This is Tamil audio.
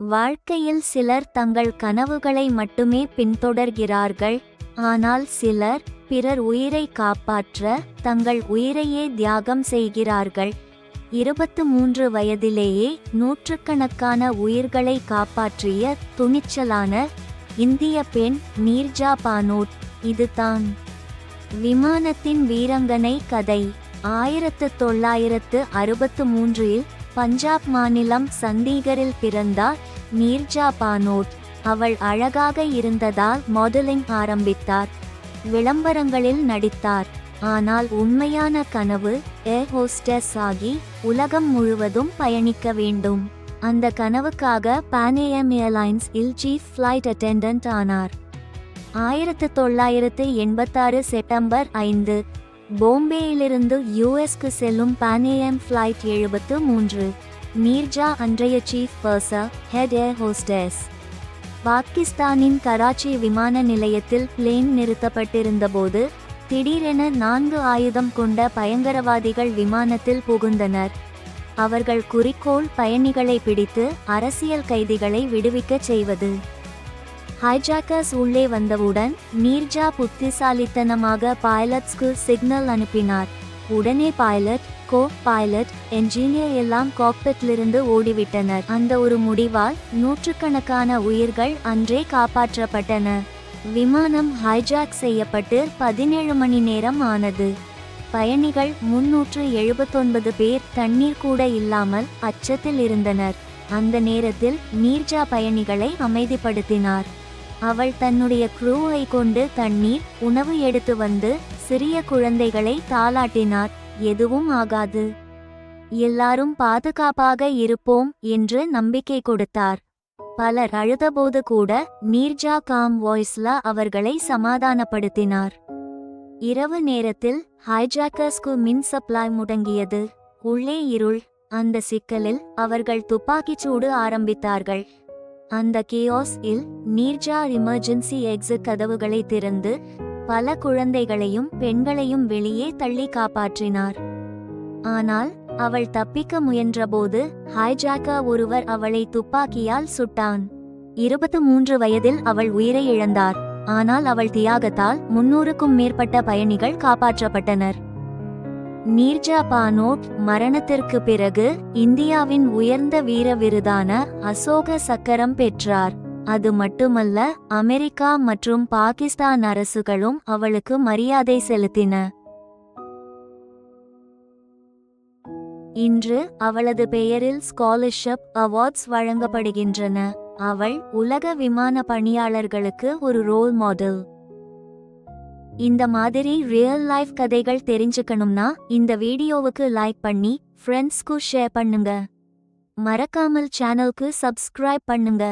வாழ்க்கையில் சிலர் தங்கள் கனவுகளை மட்டுமே பின்தொடர்கிறார்கள் ஆனால் சிலர் பிறர் உயிரை காப்பாற்ற தங்கள் உயிரையே தியாகம் செய்கிறார்கள். இருபத்து மூன்று வயதிலேயே நூற்றுக்கணக்கான உயிர்களை காப்பாற்றிய துணிச்சலான இந்திய பெண் நீர்ஜா பானோட் இதுதான். விமானத்தின் வீரங்கனை கதை. ஆயிரத்து தொள்ளாயிரத்து அறுபத்து மூன்றில் பஞ்சாப் மாநிலம் சண்டிகரில் பிறந்தார் நீர்ஜா பானோட் அவள் அழகாக இருந்ததால் மாடலிங் ஆரம்பித்தார். விளம்பரங்களில் நடித்தார். ஆனால் உண்மையான கனவு ஏர் ஹோஸ்டஸ் ஆகி உலகம் முழுவதும் பயணிக்க வேண்டும். அந்த கனவுக்காக பானேயம் ஏர்லைன்ஸ் இல் சீஃப் ஃப்ளைட் அட்டெண்டன்ட் ஆனார். ஆயிரத்து தொள்ளாயிரத்து எண்பத்தாறு செப்டம்பர் ஐந்து போம்பேயிலிருந்து யுஎஸ்க்கு செல்லும் பானேஎம் ஃப்ளைட் எழுபத்து மூன்று. மீர்ஜா அன்றைய chief purser head air hostess பாகிஸ்தானின் கராச்சி விமான நிலையத்தில் பிளேன் நிறுத்தப்பட்டிருந்தபோது திடீரென நான்கு ஆயுதம் கொண்ட பயங்கரவாதிகள் விமானத்தில் புகுந்தனர். அவர்கள் குறிக்கோள் பயணிகளை பிடித்து அரசியல் கைதிகளை விடுவிக்கச் செய்வது. ஹைஜாக்கர்ஸ் உள்ளே வந்தவுடன் நீர்ஜா புத்திசாலித்தனமாக பைலட்ஸ்க்கு சிக்னல் அனுப்பினார். உடனே பைலட் கோ பைலட் என்ஜினியர் எல்லாம் காக்பிட்டிலிருந்து ஓடிவிட்டனர். அந்த ஒரு முடிவால் நூற்றுக்கணக்கான உயிர்கள் அன்றே காப்பாற்றப்பட்டன. விமானம் ஹைஜாக் செய்யப்பட்டு பதினேழு மணி நேரம் ஆனது. பயணிகள் முன்னூற்று எழுபத்தொன்பது பேர் தண்ணீர் கூட இல்லாமல் அச்சத்தில் இருந்தனர். அந்த நேரத்தில் நீர்ஜா பயணிகளை அமைதிப்படுத்தினார். அவள் தன்னுடைய குரூவை கொண்டு தண்ணீர் உணவு எடுத்து வந்து சிறிய குழந்தைகளை தாளாட்டினார். எதுவும் ஆகாது. எல்லாரும் பாதுகாப்பாக இருப்போம் என்று நம்பிக்கை கொடுத்தார். பலர் அழுதபோது கூட நீர்ஜா காம் வாய்ஸ்லா அவர்களை சமாதானப்படுத்தினார். இரவு நேரத்தில் ஹைஜாக்கர்ஸ்கு மின் சப்ளை முடங்கியது. உள்ளே இருள். அந்த சிக்கலில் அவர்கள் துப்பாக்கிச் சூடு ஆரம்பித்தார்கள். அந்த கியோஸ் இல் நீர்ஜா எமர்ஜென்சி எக்ஸிட் கதவுகளை திறந்து பல குழந்தைகளையும் பெண்களையும் வெளியே தள்ளி காப்பாற்றினார். ஆனால் அவள் தப்பிக்க முயன்றபோது ஹைஜாக்கா ஒருவர் அவளை துப்பாக்கியால் சுட்டான். இருபத்து மூன்று வயதில் அவள் உயிரை இழந்தார். ஆனால் அவள் தியாகத்தால் முன்னூறுக்கும் மேற்பட்ட பயணிகள் காப்பாற்றப்பட்டனர். நீர்ஜா பானோட் மரணத்திற்கு பிறகு இந்தியாவின் உயர்ந்த வீர விருதான அசோக சக்கரம் பெற்றார். அது மட்டுமல்ல அமெரிக்கா மற்றும் பாகிஸ்தான் அரசுகளும் அவளுக்கு மரியாதை செலுத்தின. இன்று அவளது பெயரில் ஸ்காலர்ஷிப் அவார்ட்ஸ் வழங்கப்படுகின்றன. அவள் உலக விமான பணியாளர்களுக்கு ஒரு ரோல் மாடல் இந்த மாதிரி ரியல் லைஃப் கதைகள் தெரிஞ்சுக்கணும்னா இந்த வீடியோவுக்கு லைக் பண்ணி ஃப்ரெண்ட்ஸ்க்கு ஷேர் பண்ணுங்க. மறக்காமல் சேனலுக்கு சப்ஸ்கிரைப் பண்ணுங்க.